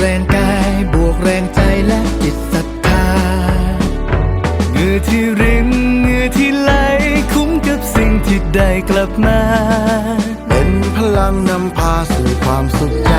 รงกาย ที่ไหลคุ้มกับสิ่งที่ได้กลับมา เป็นพลังนำพาสู่ความสุขใจ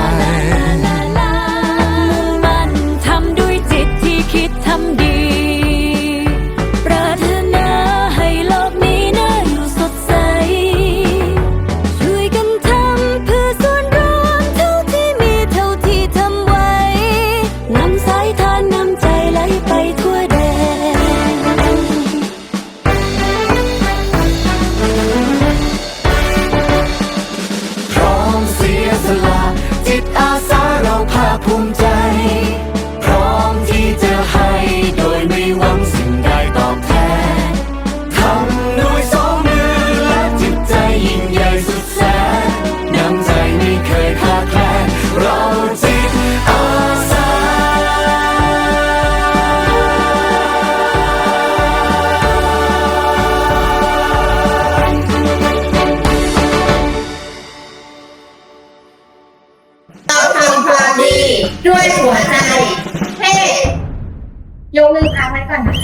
ด้วยหัวใจเฮ้ยกมือค้างไว้ก่อนนะ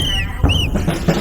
คะ